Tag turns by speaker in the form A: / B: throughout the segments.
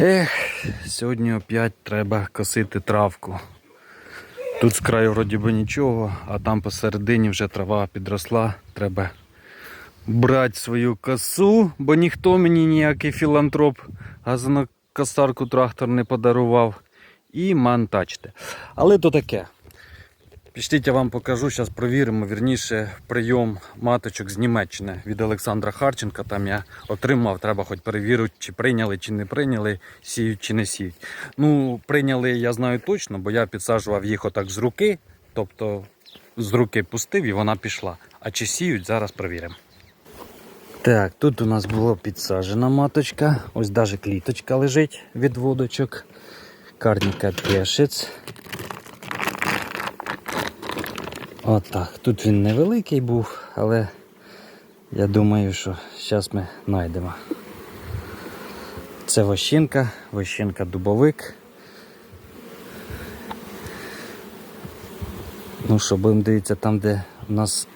A: Ех, сьогодні опять треба косити травку. Тут з краю вроді би нічого, а там посередині вже трава підросла. Треба брати свою косу, бо ніхто мені ніякий філантроп газонокосарку трактор не подарував. І мантачте. Але то таке. Пішліть, я вам покажу, зараз провіримо, вірніше, прийом маточок з Німеччини від Олександра Харченка. Там я отримав, треба хоч перевірити, чи прийняли, чи не прийняли, сіють чи не сіють. Ну, прийняли, я знаю точно, бо я підсаджував їх отак з руки, тобто з руки пустив і вона пішла. А чи сіють, зараз перевіримо. Так, тут у нас була підсаджена маточка. Ось навіть кліточка лежить від водочок. Карніка пешець. Отак. Тут він невеликий був, але я думаю, що зараз ми знайдемо. Це вощинка, вощинка дубовик. Ну що, будемо дивитися там, де у нас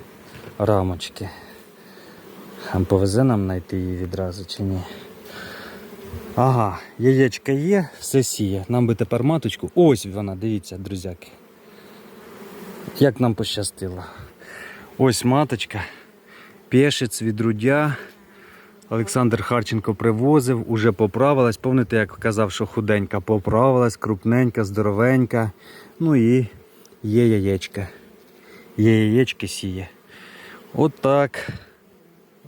A: рамочки. А повезе нам знайти її відразу чи ні? Ага, яєчка є, все сіє. Нам би тепер маточку. Ось вона, дивіться, друзяки. Як нам пощастило. Ось маточка. Пешець від рудя. Олександр Харченко привозив, уже поправилась. Пам'ятаєте, як казав, що худенька поправилась, крупненька, здоровенька. Ну і є яєчка. Є яєчки сіє. Отак.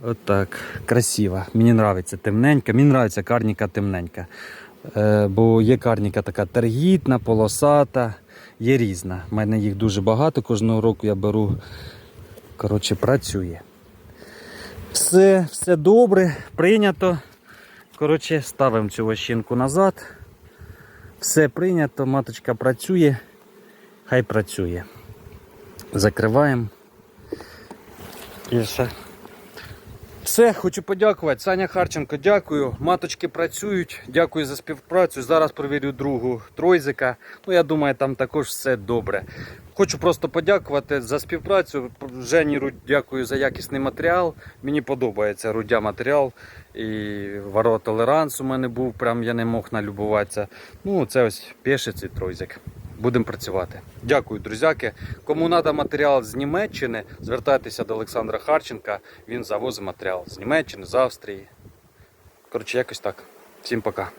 A: Отак. Красиво. Мені подобається темненька. Мені подобається карніка темненька. Е, бо є карніка така тергітна, полосата, є різна. У мене їх дуже багато, кожного року я беру. Коротше, працює. Все, все добре, прийнято. Коротше, ставимо цю вощинку назад. Все прийнято, маточка працює. Хай працює. Закриваємо. І все. Все, хочу подякувати. Саня Харченко, дякую. Маточки працюють. Дякую за співпрацю. Зараз провірю другу тройзика. Ну, я думаю, там також все добре. Хочу просто подякувати за співпрацю. Жені Рудь, дякую за якісний матеріал. Мені подобається рудя матеріал. І варо толеранс у мене був, прям я не мог налюбуватися. Ну, це ось пешець і тройзик. Будемо працювати. Дякую, друзяки. Кому треба матеріал з Німеччини, звертайтеся до Олександра Харченка. Він завозить матеріал з Німеччини, з Австрії. Коротше, якось так. Всім пока.